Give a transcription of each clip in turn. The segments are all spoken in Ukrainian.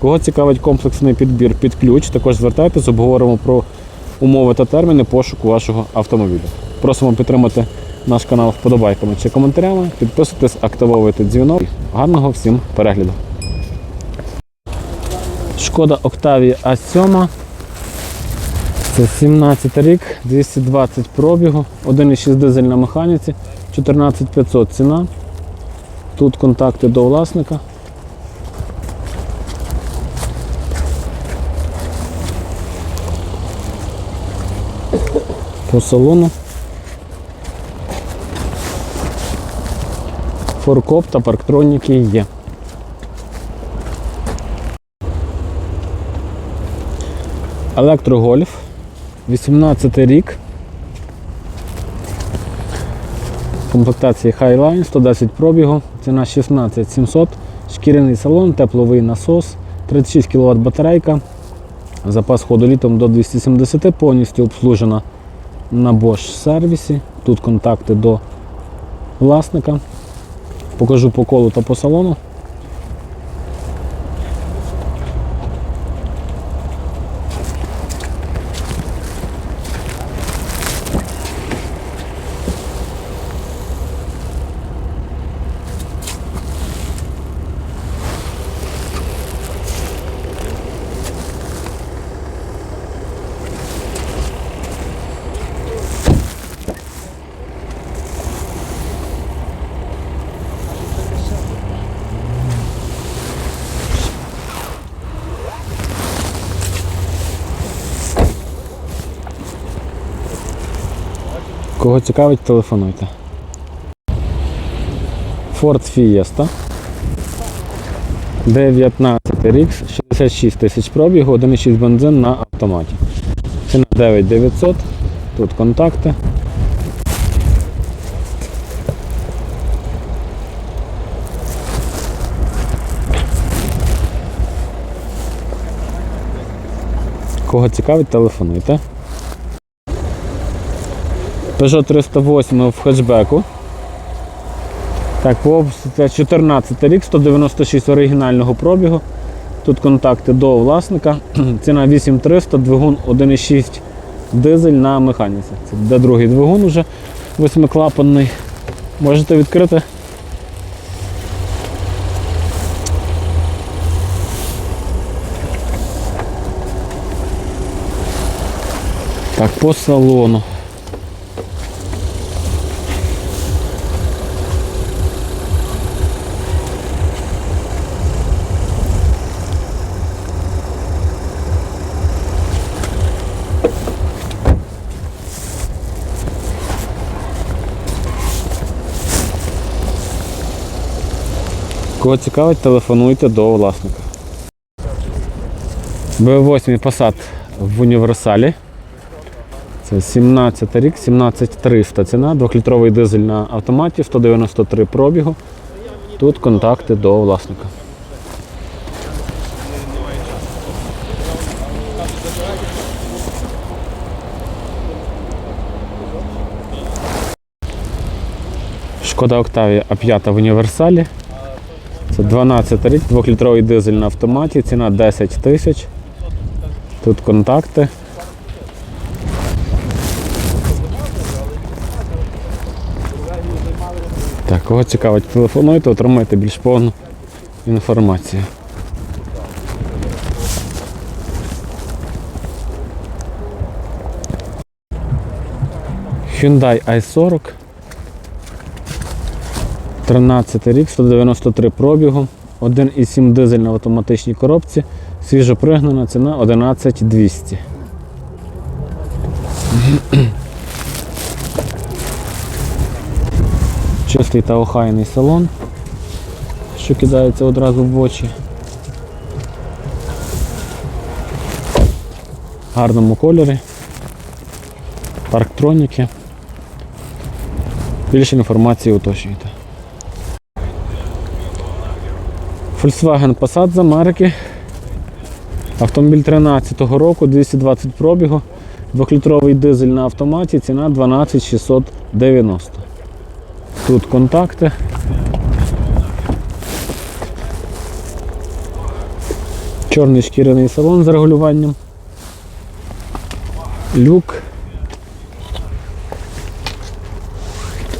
Кого цікавить комплексний підбір під ключ, також звертайтесь, обговоримо про умови та терміни пошуку вашого автомобіля. Просимо підтримати наш канал вподобайками чи коментарями. Підписуйтесь, активовуйте дзвінок. Гарного всім перегляду. Шкода Octavia A7. Це 17 рік, 220 пробігу, 1,6 дизель на механіці, 14500 ціна. Тут контакти до власника. По салону. Форкоп та парктроніки є. Електрогольф, 18 рік. Комплектації Highline, 110 пробігу, ціна 16 700, шкіряний салон, тепловий насос, 36 кВт батарейка, запас ходу літом до 270, повністю обслужена на Bosch сервісі. Тут контакти до власника. Покажу по колу та по салону. Кого цікавить, телефонуйте. Ford Fiesta. 19 рік, 66 тисяч пробігу, 1,6 бензин на автоматі. Ціна 9900. Тут контакти. Кого цікавить, телефонуйте. Peugeot 308 в хетчбеку. Так, це 14 рік, 196 оригінального пробігу. Тут контакти до власника. Ціна 8300, двигун 1,6 дизель на механіці. Це де другий двигун уже восьмиклапанний. Можете відкрити. Так, по салону. Кого цікавить, телефонуйте до власника. B8 Passat в універсалі. Це 17 рік, 17300 ціна, 2-літровий дизель на автоматі, 193 пробігу. Тут контакти до власника. Шкода Octavia А5 в універсалі. Це 12 рік, 2-літровий дизель на автоматі, ціна 10 тисяч. Тут контакти. Так, кого цікавить, телефонуйте, отримаєте більш повну інформацію. Hyundai i40. 13 рік, 193 пробігу, 1,7 дизель на автоматичній коробці, свіжо пригнана ціна 11200. Чистий та охайний салон, що кидається одразу в очі. Гарному кольорі. Парктроніки. Більше інформації уточнюйте. Volkswagen Passat з Америки. Автомобіль 13-го року, 220 пробігу, 2-літровий дизель на автоматі, ціна 12690. Тут контакти. Чорний шкіряний салон з регулюванням. Люк.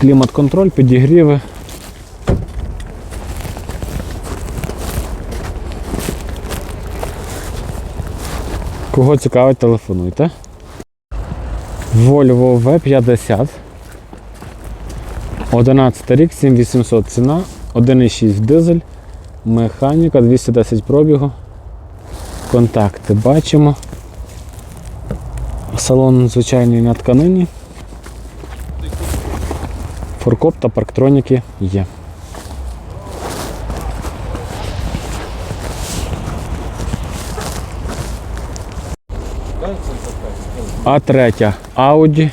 Клімат-контроль, підігріви. Кого цікавить, телефонуйте. Volvo V50. 11 рік, 7800 ціна, 1,6 дизель, механіка, 210 пробігу. Контакти бачимо. Салон звичайний на тканині. Форкоп та парктроніки є. А3 Audi.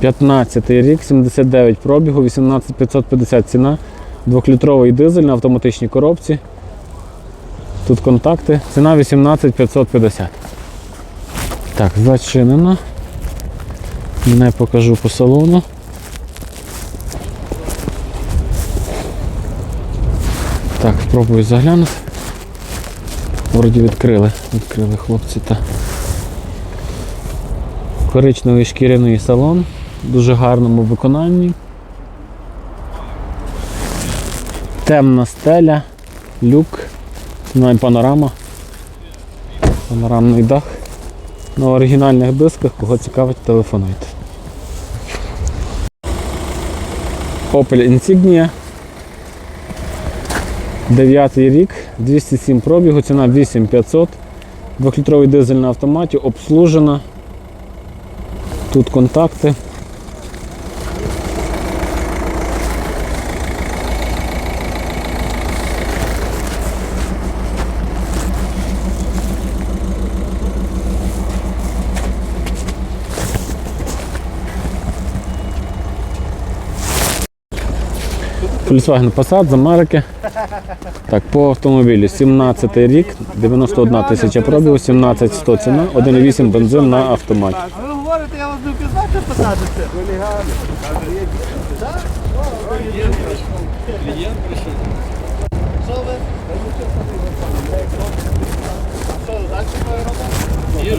15 рік, 79 пробігу, 18550 ціна, 2-літровий дизель на автоматичній коробці. Тут контакти. Ціна 18550. Так, зачинено. Не покажу по салону. Так, спробую заглянути. Вроді відкрили. Відкрили хлопці та. Коричневий шкіряний салон в дуже гарному виконанні. Темна стеля, люк, і панорама. Панорамний дах. На оригінальних дисках, кого цікавить, телефонуйте. Opel Insignia. 9 рік, 207 пробігу, ціна 8500. 2-літровий дизель на автоматі, обслужена. Тут контакти. Volkswagen Passat з Америки. Так, по автомобілю 17 рік, 91 тисяча пробігу, 17 100 ціна, 1,8 бензин на автоматі. Говорите, я вас не впізнав, що покажете? Що ви? Що, далі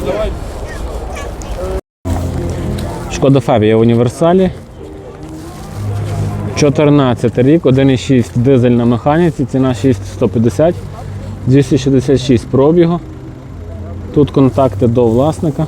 робимо? Шкода Фабія в універсалі. 14 рік, 1,6 дизель на механіці, ціна 6150, 266 пробігу. Тут контакти до власника.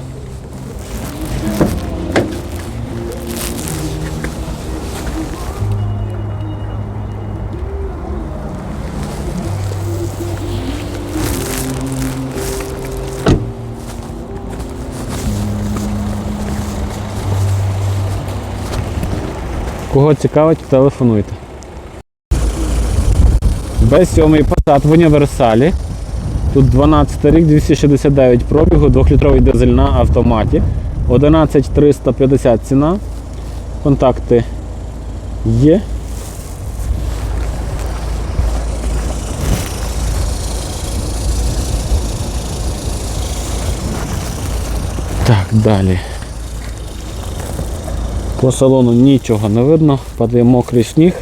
Кого цікавить, телефонуйте. Б7 Passat в універсалі. Тут 12 рік, 269 пробігу, 2-літровий дизель на автоматі. 11350 ціна. Контакти є. Так, далі. По салону нічого не видно, падає мокрий сніг.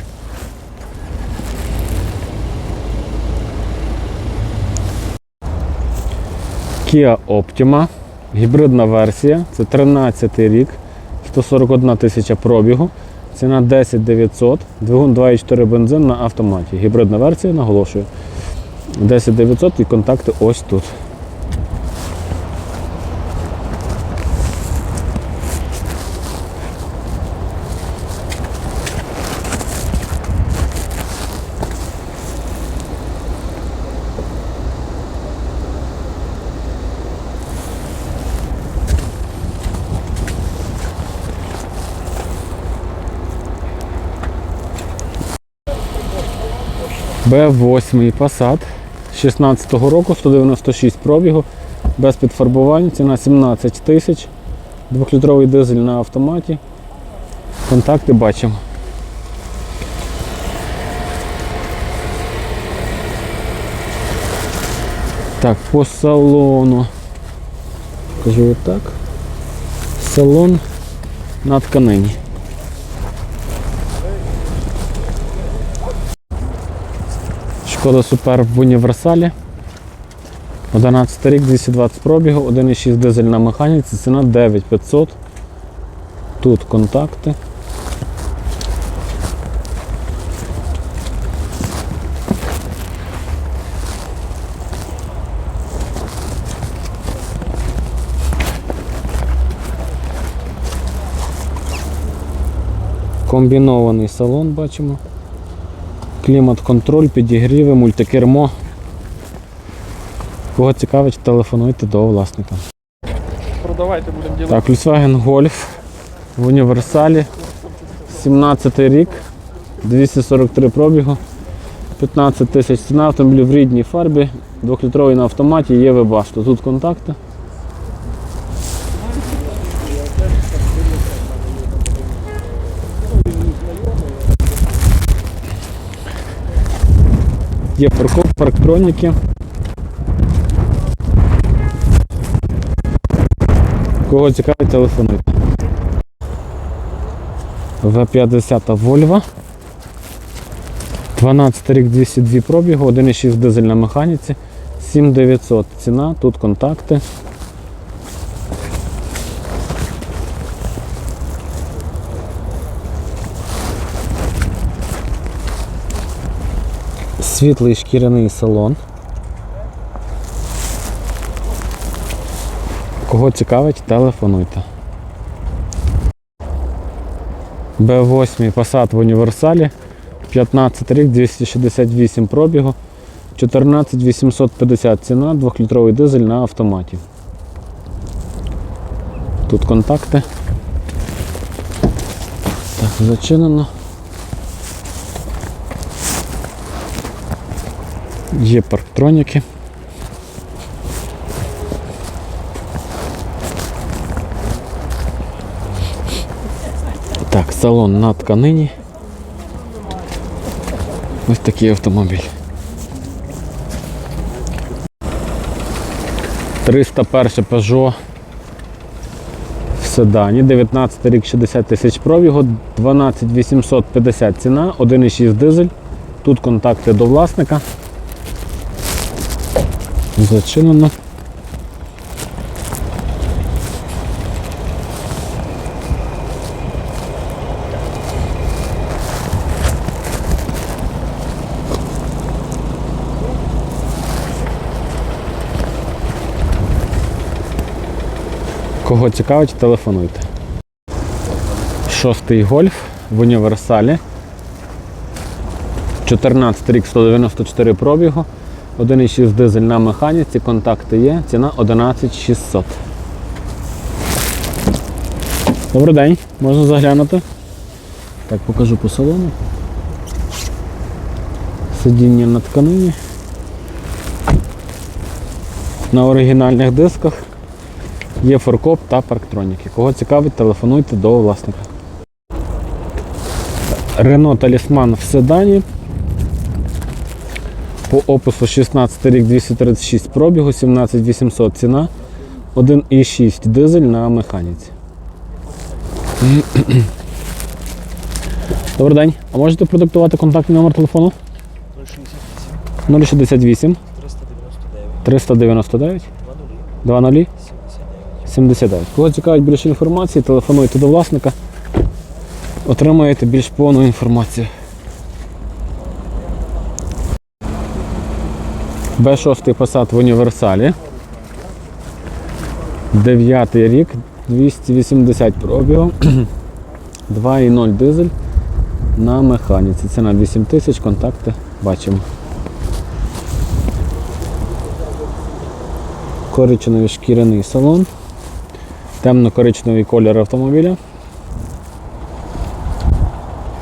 Kia Optima, гібридна версія, це 13 рік, 141 тисяча пробігу, ціна 10 900, двигун 2,4 бензин на автоматі. Гібридна версія, наголошую. 10 900 і контакти ось тут. Б8 Passat 16-го року, 196 пробігу, без підфарбувань, ціна 17 тисяч. Двохлітровий дизель на автоматі. Контакти бачимо. Так, по салону. Кажу отак. Салон на тканині. Шкода Супер в універсалі. 11 рік, 220 пробігу, 1,6 дизель на механіці, ціна 9500. Тут контакти. Комбінований салон бачимо. Клімат-контроль, підігріви, мультикермо. Кого цікавить, телефонуйте до власника. Продавайте, будемо ділити. Так, Volkswagen Golf в універсалі. 17 рік, 243 пробігу, 15 тисяч ціна, автомобіль в рідній фарбі, 2-літровий на автоматі, є вебашто. Тут контакти. Є парков, парктроніки. Кого цікавить, телефонуйте. В50 Volvo. 12 рік 202 пробігу, 1,6 дизель на механіці, 7900 ціна, тут контакти. Світлий шкіряний салон. Кого цікавить, телефонуйте. Б8 Passat в універсалі. 15 рік, 268 пробігу, 14 850 ціна, 2-літровий дизель на автоматі. Тут контакти. Так, зачинено. Є парктроніки. Так, салон на тканині. Ось такий автомобіль. 301 Peugeot в седані, 19 рік 60 тисяч пробігу, 12 850 ціна, 1,6 дизель. Тут контакти до власника. Зачинено. Кого цікавить, телефонуйте. Шостий гольф в універсалі. 14 рік 194 пробігу. 1,6 дизель на механіці, контакти є, ціна 11600. Добрий день, можна заглянути. Так, покажу по салону. Сидіння на тканині. На оригінальних дисках. Є форкоп та парктроніки. Кого цікавить, телефонуйте до власника. Рено Талісман в седані. По опису 16 рік 236 пробігу, 17800 ціна, 1,6 дизель на механіці. Добрий день. А можете продиктувати контактний номер телефону? 068 399 20 79. Кого цікавить більше інформації, телефонуйте до власника, отримаєте більш повну інформацію. Б6 Passat в універсалі. 9 рік, 280 пробігу, 2,0 дизель на механіці. Ціна 8 тисяч, контакти бачимо. Коричневий шкіряний салон, темно-коричневий колір автомобіля.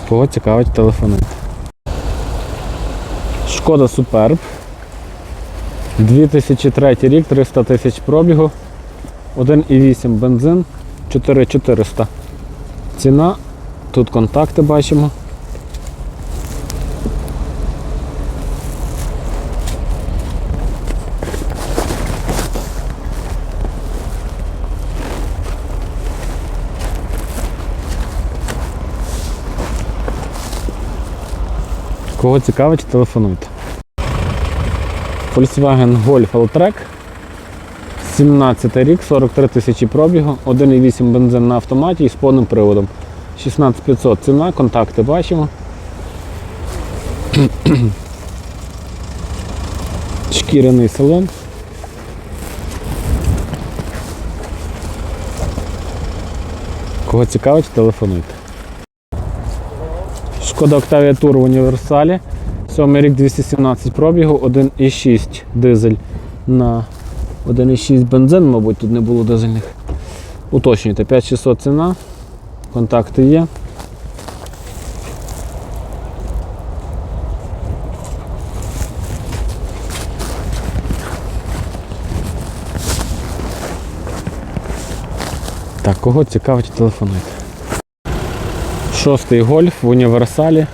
Кого цікавить, телефонуйте. Шкода Суперб. 2003 рік, 300 тисяч пробігу, 1,8 бензин, 4400. Ціна, тут контакти бачимо. Кого цікавить, телефонуйте. Volkswagen Golf Alltrack. 17 рік, 43 тисячі пробігу, 1,8 бензин на автоматі і з повним приводом. 16500 ціна, контакти бачимо. Шкіряний салон. Кого цікавить, телефонуйте. Шкода Octavia Tour в універсалі. 7 рік 217 пробігу, 1,6 дизель на 1,6 бензин, мабуть, тут не було дизельних. Уточнюйте, 5600 ціна, контакти є. Так, кого цікавить, телефонуйте. Шостий гольф в універсалі.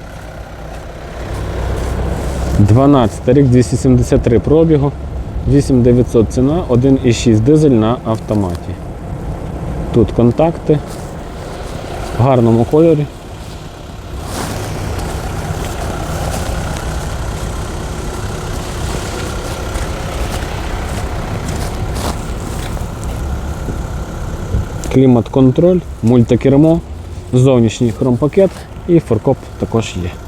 12 рік 273 пробігу, 8900 ціна, 1,6 дизель на автоматі. Тут контакти в гарному кольорі. Клімат-контроль, мультикермо, зовнішній хромпакет і форкоп також є.